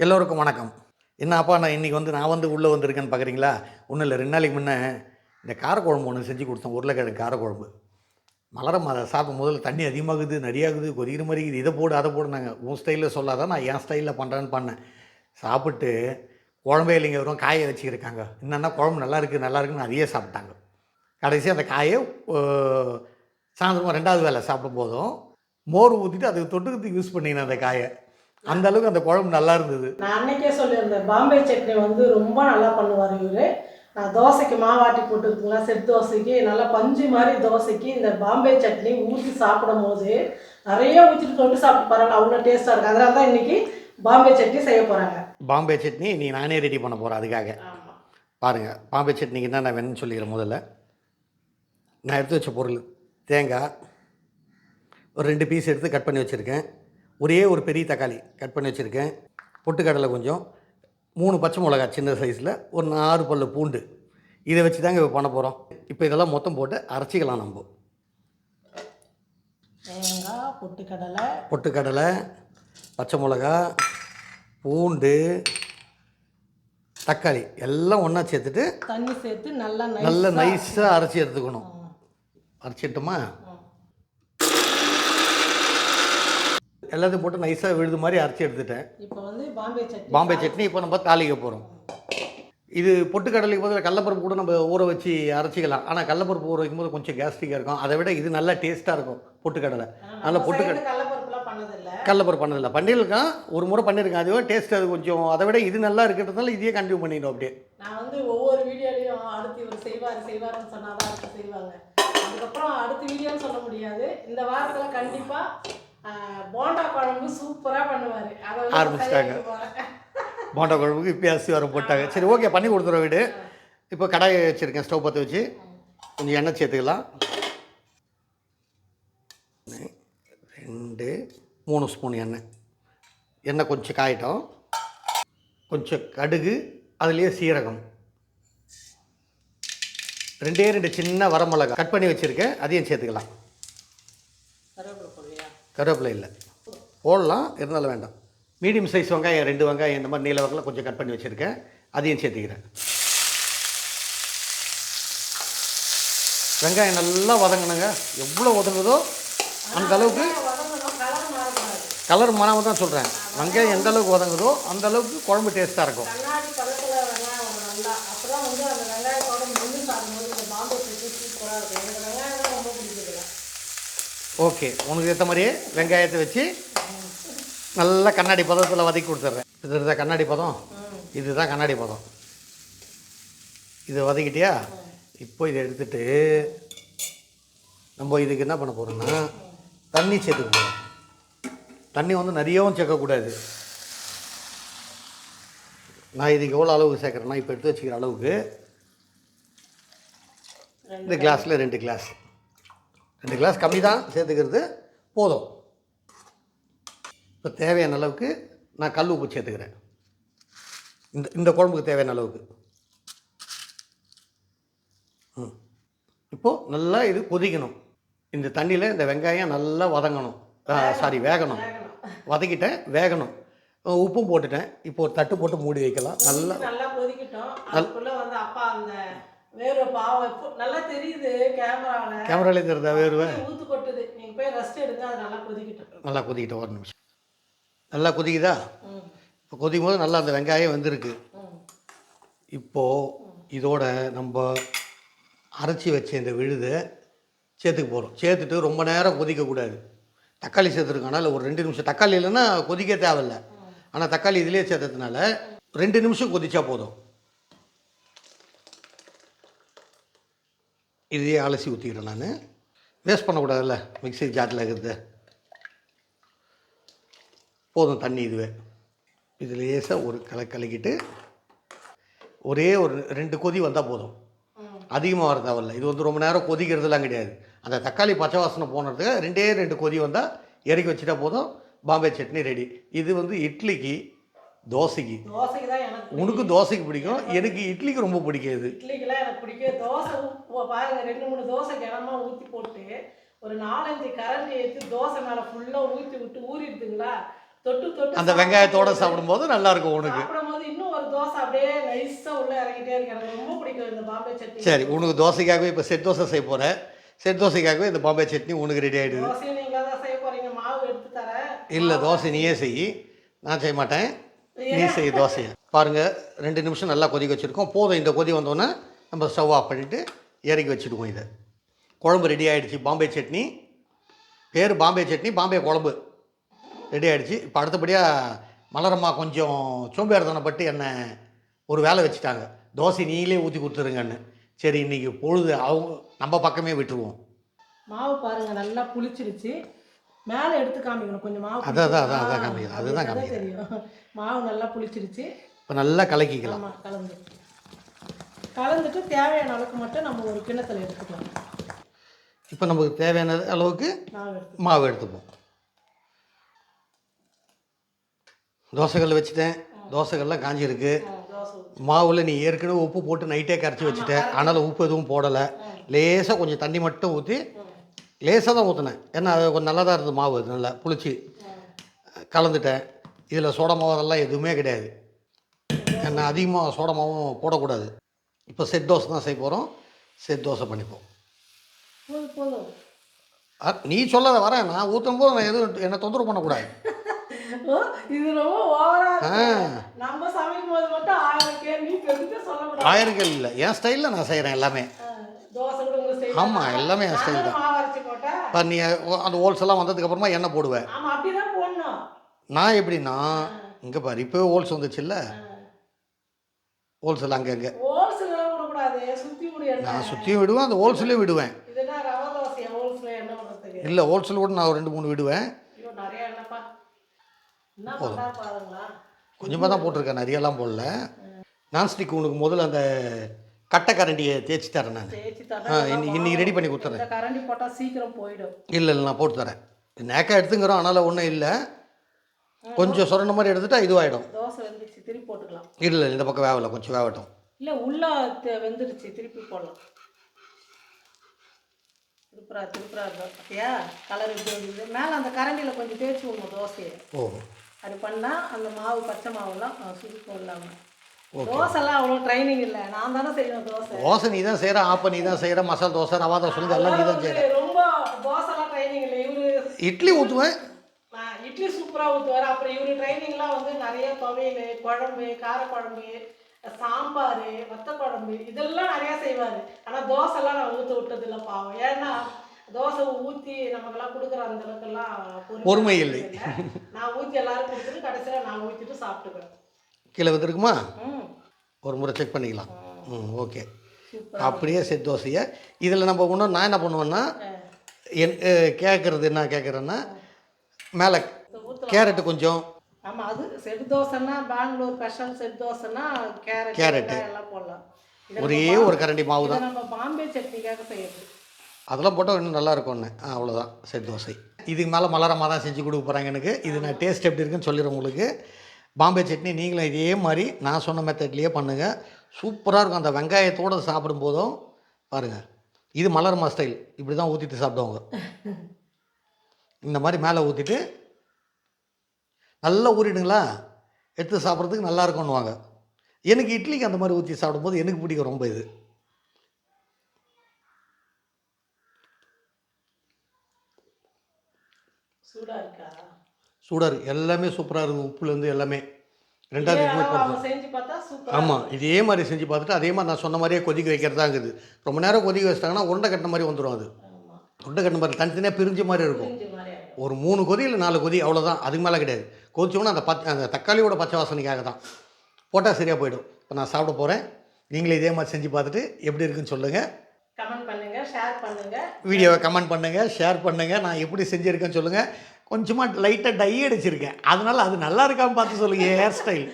எல்லோருக்கும் வணக்கம். என்ன அப்பா நான் இன்றைக்கி வந்து நான் வந்து உள்ளே வந்திருக்கேன்னு பார்க்குறீங்களா ஒன்றும் இல்லை ரெண்டு நாளைக்கு முன்னே இந்த காரக்குழம்பு ஒன்று செஞ்சு கொடுத்தேன் உருளைக்கிழங்கு காரக்குழம்பு. மலரம் அதை சாப்பிடும் முதல்ல தண்ணி அதிகமாகுது நிறையாகுது கொதிக்கிற மாதிரி இருக்குது. இதை போடு அதை போடுனாங்க உன் ஸ்டைலில் சொல்லாதான் நான் என் ஸ்டைலில் பண்ணுறேன்னு பண்ணேன். சாப்பிட்டு குழம்பே இல்லைங்க வரும் காயை வச்சுருக்காங்க என்னென்னா குழம்பு நல்லா இருக்குது நல்லா இருக்குன்னு அதையே சாப்பிட்டாங்க. கடைசி அந்த காயை சாயந்தரமாக ரெண்டாவது வேலை சாப்பிடும் போதும் மோர் ஊற்றிட்டு அதுக்கு தொட்டுக்கிறதுக்கு யூஸ் பண்ணினேன் அந்த காயை. அந்த அளவுக்கு அந்த குழம்பு நல்லா இருந்தது. நான் அன்னைக்கே சொல்லியிருந்தேன் பாம்பே சட்னி வந்து ரொம்ப நல்லா பண்ணுவார் இவர். நான் தோசைக்கு மாவாட்டி போட்டுருக்குங்களா செட் தோசைக்கு நல்லா பஞ்சு மாதிரி தோசைக்கு இந்த பாம்பே சட்னி ஊற்றி சாப்பிடும் போது நிறைய ஊற்றிட்டு தொட்டு சாப்பிட்டு பரவாயில்ல அவ்வளோ டேஸ்ட்டாக இருக்குது அதனால தான் இன்றைக்கி பாம்பே சட்னி செய்ய போகிறாங்க பாம்பே சட்னி நீ நானே ரெடி பண்ண போகிறேன் அதுக்காக. பாருங்கள் பாம்பே சட்னிக்கு என்ன நான் வேணும்னு சொல்லிக்கிறேன் முதல்ல. நான் எடுத்து வச்ச பொருள் தேங்காய் ஒரு ரெண்டு பீஸ் எடுத்து கட் பண்ணி வச்சுருக்கேன். ஒரே ஒரு பெரிய தக்காளி கட் பண்ணி வச்சுருக்கேன். பொட்டுக்கடலை கொஞ்சம். மூணு பச்சை மிளகா சின்ன சைஸில் ஒரு நாலு பல்லு பூண்டு. இதை வச்சு தாங்க இப்போ பண்ண போகிறோம் இப்போ இதெல்லாம் மொத்தம் போட்டு அரைச்சிக்கலாம் நம்ம. தேங்காய் பொட்டுக்கடலை. பொட்டுக்கடலை பச்சை மிளகா பூண்டு தக்காளி எல்லாம் ஒன்றா சேர்த்துட்டு தண்ணி சேர்த்து நல்லா நல்ல நைஸ் நைஸாக அரைச்சி எடுத்துக்கணும். அரைச்சிட்டுமா? எல்லாத்தையும் போட்டு நைஸாக விழுது மாதிரி அரைச்சி எடுத்துட்டேன். இப்போ வந்து பாம்பே சட்னி பாம்பே சட்னி இப்போ நம்ம தாளிக்க போகிறோம் இது பொட்டுக்கடலைக்கு பதிலாக கடலப்பருப்பு கூட நம்ம ஊற வச்சு அரைச்சிக்கலாம். ஆனால் கடலப்பருப்பு ஊற வைக்கும் போது கொஞ்சம் கேஸ்ட்ரிக்காக இருக்கும். அதை விட இது நல்லா டேஸ்ட்டாக இருக்கும் பொட்டுக்கடலை. நல்ல பொட்டுக்கடலை. கடலப்பருப்பு பண்ணதில்லை. பண்ணியிருக்கேன். ஒரு முறை பண்ணியிருக்கேன். அதுவே டேஸ்ட் அது கொஞ்சம் அதை விட இது நல்லா இருக்கிறதுனால இதையே கண்டினியூ பண்ணிடும் அப்படியே. நான் வந்து ஒவ்வொரு வீடியோலையும் அடுத்து இவர் செய்வார் செய்வாருன்னு சொன்னாதான் அடுத்து செய்வாங்க. அதுக்கப்புறம் அடுத்த வீடியோன்னு சொல்ல முடியாது. இந்த வாரத்தில் கண்டிப்பாக போண்டா குழம்பு சூப்பராக பண்ணுவார். ஆரம்பிச்சிட்டாங்க. போண்டா குழம்புக்கு இப்போ அரிசி வரம் போட்டாங்க. சரி ஓகே பண்ணி கொடுத்துருவோம் வீடு. இப்போ கடாயை வச்சுருக்கேன் ஸ்டவ் பற்ற வச்சு. கொஞ்சம் எண்ணெய் சேர்த்துக்கலாம். ரெண்டு மூணு ஸ்பூன் எண்ணெய். எண்ணெய் கொஞ்சம் காயட்டும். கொஞ்சம் கடுகு அதுலேயே சீரகம். ரெண்டே ரெண்டு சின்ன வரமிளகா கட் பண்ணி வச்சுருக்கேன் அதையும் சேர்த்துக்கலாம். கருவேப்பிலை இல்லை. போடலாம் இருந்தாலும் வேண்டாம். மீடியம் சைஸ் வெங்காயம் ரெண்டு வெங்காயம் இந்த மாதிரி நீல வகையில் கொஞ்சம் கட் பண்ணி வச்சுருக்கேன். அதையும் சேர்த்துக்கிறேன். வெங்காயம் நல்லா வதங்கணுங்க. எவ்வளோ வதங்குதோ அந்த அளவுக்கு கலர் மாறக்கூடாது. கலர் மாறாம தான் சொல்கிறேன் வெங்காயம் எந்த அளவுக்கு வதங்குதோ அந்த அளவுக்கு குழம்பு டேஸ்ட்டாக இருக்கும் கண்ணாடி பழத்தில் வெங்காயம் வரும் நல்லா அப்போ வந்து அந்த வெங்காயத்தோட மென்று சாப்பிடும்போது இந்த பாம்பே சட்னி சூப்பராக இருக்கும் எனக்கு வெங்காயம் தான் ரொம்ப பிடிக்குதுல ஓகே உனக்கு ஏற்ற மாதிரியே வெங்காயத்தை வச்சு நல்லா கண்ணாடி பதத்தில் வதக்கி கொடுத்துட்றேன். இது இருந்தால் கண்ணாடி பதம். இதுதான் கண்ணாடி பதம். இதை வதக்கிட்டியா? இப்போ இதை எடுத்துட்டு நம்ம இதுக்கு என்ன பண்ண போகிறோம்னா தண்ணி சேர்த்துக்க போகிறோம் தண்ணி வந்து நிறையவும் சேர்க்கக்கூடாது. நான் இதுக்கு எவ்வளோ அளவுக்கு சேர்க்குறேன்னா இப்போ எடுத்து வச்சுக்கிற அளவுக்கு இந்த கிளாஸில் ரெண்டு கிளாஸ் ரெண்டு கிளாஸ் கம்மி தான் சேர்த்துக்கிறது போதும். இப்போ தேவையான அளவுக்கு நான் கல் உப்பு சேர்த்துக்கிறேன். இந்த இந்த குழம்புக்கு தேவையான அளவுக்கு. ம். இப்போது நல்லா இது கொதிக்கணும். இந்த தண்ணியில் இந்த வெங்காயம் நல்லா வதங்கணும். சாரி வேகணும். வதக்கிட்டேன் வேகணும். உப்பும் போட்டுட்டேன். இப்போ ஒரு தட்டு போட்டு மூடி வைக்கலாம். நல்லா நல்லா கொதிக்கட்டும். வேறு பாவம். நல்லா தெரியுது கேமராவில் கேமராலே தெரியுதா வேறுவே ஊத்து கொட்டுது. நீங்க போய் ரெஸ்ட் எடுங்க அது நல்லா கொதிக்கட்டும். நல்லா கொதிக்கிட்டு ஒரு நிமிஷம். நல்லா கொதிக்குதா? இப்போ கொதிக்கும் போது நல்லா அந்த வெங்காயம் வெந்திருக்கு. இப்போது இதோட நம்ம அரைச்சி வச்ச இந்த விழுதை சேர்த்துக்க போகிறோம் சேர்த்துட்டு ரொம்ப நேரம் கொதிக்கக்கூடாது. தக்காளி சேர்த்துருக்கனால ஒரு ரெண்டு நிமிஷம். தக்காளி இல்லைன்னா கொதிக்க தேவையில்ல. ஆனால் தக்காளி இதிலே சேர்த்ததுனால ரெண்டு நிமிஷம் கொதிச்சா போதும். இதையே அலசி ஊற்றிக்கிறேன் நான். வேஸ்ட் பண்ணக்கூடாதுல்ல மிக்ஸி ஜாரில் இருக்கிறது. போதும் தண்ணி இதுவே. இது லேசாக ஒரு கலை கலக்கிட்டு ஒரே ஒரு ரெண்டு கொதி வந்தால் போதும். அதிகமாக வர தேவையில்ல. இது வந்து ரொம்ப நேரம் கொதிக்கிறதுலாம் கிடையாது. அந்த தக்காளி பச்சை வாசனை போனதுக்கு ரெண்டே ரெண்டு கொதி வந்தால் இறக்கி வச்சுட்டா போதும். பாம்பே சட்னி ரெடி. இது வந்து இட்லிக்கு தோசைக்கு. தோசைக்கு தான் எனக்கு உனக்கு தோசைக்கு பிடிக்கும் எனக்கு இட்லிக்கு ரொம்ப பிடிக்கும் இது இட்லிக்கெல்லாம் எனக்கு பிடிக்கும் தோசை பாருங்க ரெண்டு மூணு தோசை கிணமா ஊற்றி போட்டு ஒரு நாலஞ்சு கரண்டி எடுத்து தோசை மேலே ஃபுல்லாக ஊற்றி விட்டு ஊறிடுதுங்களா? தொட்டு தொட்டு அந்த வெங்காயத்தோட சாப்பிடும்போது நல்லா இருக்கும் உனக்கு. சாப்பிடும்போது இன்னும் ஒரு தோசை அப்படியே நைஸா உள்ள இறங்கிட்டே இருக்கு. எனக்கு ரொம்ப பிடிக்கும் இந்த பாம்பே சட்னி. சரி உனக்கு தோசைக்காகவே இப்போ செட் தோசை செய்ய போகிறேன் செட் தோசைக்காகவே இந்த பாம்பே சட்னி உனக்கு ரெடி ஆகிடுது தோசையும் நீங்க தான் செய்ய போறீங்க. மாவு எடுத்து தரேன். இல்லை தோசை நீயே செய். நான் செய்ய மாட்டேன். மீசை தோசையை பாருங்கள் ரெண்டு நிமிஷம் நல்லா கொதிக்க வச்சுருக்கோம். போதும் இந்த கொதி வந்தோன்னே நம்ம ஸ்டவ் ஆஃப் பண்ணிவிட்டு இறக்கி வச்சுடுவோம் இதை. குழம்பு ரெடி ஆகிடுச்சு பாம்பே சட்னி. பேர் பாம்பே சட்னி பாம்பே குழம்பு. ரெடி ஆகிடுச்சு இப்போ அடுத்தபடியாக மலரம்மா கொஞ்சம் சோம்பேறித்தனப்பட்டு என்னை ஒரு வேலை வச்சுட்டாங்க. தோசை நீங்களே ஊற்றி கொடுத்துருங்கன்னு. சரி இன்றைக்கி பொழுது அவங்க நம்ம பக்கமே விட்டுருவோம். மாவு பாருங்கள் நல்லா புளிச்சிருச்சு. மேலே எடுத்து காமிக்கணும். கொஞ்சம் மாவு அதான், அதான், அதான். அதான் காமிக்கிறேன், அதுதான் காமிக்கிறேன். தெரியும். மாவு நல்லா புளிச்சிருச்சு. இப்போ நல்லா கலக்கிக்கலாம். ஆமா கலந்து. கலந்துட்டு தேவையான அளவுக்கு மட்டும் நம்ம ஒரு கிண்ணத்தில் எடுத்துக்கலாம். இப்போ நமக்கு தேவையான அளவுக்கு மாவு எடுத்து மாவு எடுத்துப்போம். தோசைகள் வச்சுட்டேன். தோசைகள்லாம் காஞ்சிருக்கு. மாவில் நீ ஏற்கனவே உப்பு போட்டு நைட்டே கரைச்சி வச்சுட்ட. அதனால் உப்பு எதுவும் போடலை. லேசாக கொஞ்சம் தண்ணி மட்டும் ஊற்றி லேசாக தான் ஊற்றினேன். ஏன்னா அது கொஞ்சம் நல்லா தான் இருந்தது மாவு நல்லா புளிச்சு. கலந்துட்டேன். இதில் சோடா மாவு அதெல்லாம் எதுவுமே கிடையாது. ஏன்னா அதிகமாக சோடா மாவும் போடக்கூடாது. இப்போ செட் தோசை தான் செய்ய போகிறோம் செட் தோசை பண்ணிப்போம். நீ சொல்லாத வரேன். நான் ஊற்றும் போது நான் எதுவும் என்னை தொந்தரவு பண்ணக்கூடாது. இது ரொம்ப ஓவரா ஆ. நம்ம சமைக்கும் போது மட்டும் ஆயிரம் கேள்வி இல்லை. என் ஸ்டைலில் நான் செய்கிறேன் எல்லாமே. ஆ, தோசை கூட உங்க ஸ்டைல் ஆமா, எல்லாமே என் style தான். மாவு அரைச்சி போட்டா இப்போ நீ அந்த ஹோல்ஸ் எல்லாம் வந்ததுக்கப்புறமா எண்ணெய் போடுவேன் நான் எப்படின்னா இங்கே பாரு இப்போவே ஹோல்ஸ் வந்துச்சுல்ல? அங்கங்கே. சுத்தி விடு எண்ணெய். நான் சுற்றியும் விடுவேன் அந்த ஹோல்ஸ்லேயும் விடுவேன். இல்லை ஹோல்ஸில் கூட நான் ரெண்டு மூணு விடுவேன். என்ன பாருங்களா கொஞ்சமாக தான் போட்டிருக்கேன் நிறையெல்லாம் போடல. நான்ஸ்டிக் உனக்கு முதல்ல அந்த கட்டை கரண்டியை தேய்ச்சி தரேன் நான். தேய்ச்சி ஆ தரேன். இன்னி இன்னைக்கு ரெடி பண்ணி கொடுத்துறேன். இந்த கரண்டி போட்டா சீக்கிரம் போயிடும். இல்லை இல்லை நான் போட்டு தரேன். நேக்கா எடுத்துங்கிறோம் அதனால் ஒன்றும் இல்லை. கொஞ்சம் சொரண மாதிரி எடுத்துட்டா இதுவாகிடும் தோசை வெந்துச்சு திருப்பி போட்டுக்கலாம். இல்லை இந்த பக்கம் வேவலை கொஞ்சம் வேகட்டும் இல்ல உள்ள தெ- வெந்துடுச்சு திருப்பி போடலாம். திருப்புறா திருப்புறா பார்த்தியா கலர் வந்துது மேலே அந்த கரண்டியில் கொஞ்சம் தேய்ச்சி விடணும் தோசையை. ஓ அது பண்ணால் அந்த மாவு பச்சை மாவுலாம் சுருக்கம் இல்லாமல் தோசைலாம் அவ்வளோ ட்ரைனிங் இல்லை. நான் தானே செய்யணும் தோசை. தோசை நீ தான் செய்கிற ஆப்ப நீ தான் செய்கிற மசாலா தோசை ரவா தோசை எல்லாம் நீ தான் செய்கிற ரொம்ப தோசைலாம் ட்ரைனிங் இல்லை. இவரு இட்லி ஊற்றுவேன் இட்லி சூப்பராக ஊற்றுவார் அப்புறம் இவரு ட்ரைனிங்லாம் வந்து நிறைய துவையல் குழம்பு காரக்குழம்பு சாம்பார் வத்த குழம்பு இதெல்லாம் நிறையா செய்வார். ஆனால் தோசைலாம் நான் ஊற்ற விட்டதில்ல பாவம். ஏன்னா தோசை ஊற்றி நமக்கெல்லாம் கொடுக்குற அந்த அளவுக்குலாம் பொறுமை இல்லை. நான் ஊற்றி எல்லாரும் கொடுத்துட்டு கடைசியில் நான் ஊற்றிட்டு சாப்பிட்டுக்குவேன். கீழே வந்துருக்குமா? ஒரு முறை செக் பண்ணிக்கலாம். ம் ஓகே. அப்படியே செட் தோசையை. இதில் நம்ம இன்னும் நான் என்ன பண்ணுவேன்னா என் கேட்குறது என்ன கேட்குறேன்னா மேலே கேரட்டு கொஞ்சம். ஆமாம் அது செட் தோசைன்னா பெங்களூர் ஸ்பெஷல் செட் தோசைன்னா கேரட் கேரட்டு. எல்லாம் போடலாம். ஒரே ஒரு கரண்டி மாவு தான். நம்ம பாம்பே சட்னிக்காக செய்யறது. அதெல்லாம் போட்டால் இன்னும் நல்லா இருக்கும்னு அவ்வளோதான் செட் தோசை. இதுக்கு மேலே மலரமாக தான் செஞ்சு கொடுக்க போகிறாங்க எனக்கு. இது நான் டேஸ்ட் எப்படி இருக்குன்னு சொல்லிடுறேன் உங்களுக்கு. பாம்பே சட்னி நீங்களும் இதே மாதிரி நான் சொன்ன மெத்தட்லேயே பண்ணுங்கள் சூப்பராக இருக்கும். அந்த வெங்காயத்தோடு சாப்பிடும்போதும் பாருங்கள் இது மலர்மா ஸ்டைல் இப்படி தான் ஊற்றிட்டு சாப்பிடுவாங்க. இந்த மாதிரி மேலே ஊற்றிட்டு நல்லா ஊறிடுங்களா? எடுத்து சாப்பிட்றதுக்கு நல்லா இருக்கும்னுவாங்க. எனக்கு இட்லிக்கு அந்த மாதிரி ஊற்றி சாப்பிடும்போது எனக்கு பிடிக்கும் ரொம்ப இது. சூடாக இருக்கா? சூடாக இருக்குது எல்லாமே சூப்பராக இருக்குது உப்புலேருந்து எல்லாமே. ரெண்டாவது சூப்பர் ஆமாம் இதே மாதிரி செஞ்சு பார்த்துட்டு அதே மாதிரி நான் சொன்ன மாதிரியே கொதிக்க வைக்கிறதா இருக்குது ரொம்ப நேரம் கொதிக்க வச்சிட்டாங்கன்னா உருண்டை கட்டின மாதிரி வந்துடும் அது. உருண்டை கட்டின மாதிரி தனித்தனியாக பிரிஞ்ச மாதிரி இருக்கும். ஒரு மூணு கொதி இல்லை நாலு கொதி அவ்வளோதான் அதுக்கு மேலே கிடையாது. கொதிச்சோன்னா அந்த பச்சை அந்த தக்காளியோட பச்சை வாசனைக்காக தான். போட்டால் சரியாக போயிடும். இப்போ நான் சாப்பிட போகிறேன் நீங்களும் இதே மாதிரி செஞ்சு பார்த்துட்டு எப்படி இருக்குன்னு சொல்லுங்கள் கமெண்ட் பண்ணுங்க ஷேர் பண்ணுங்க. வீடியோவை கமெண்ட் பண்ணுங்கள் ஷேர் பண்ணுங்கள் நான் எப்படி செஞ்சுருக்கேன்னு சொல்லுங்கள் கொஞ்சமாக லைட்டாக டை அடிச்சிருக்கேன். அதனால் அது நல்லா இருக்கான்னு பார்த்து சொல்லுங்கள் ஹேர் ஸ்டைல்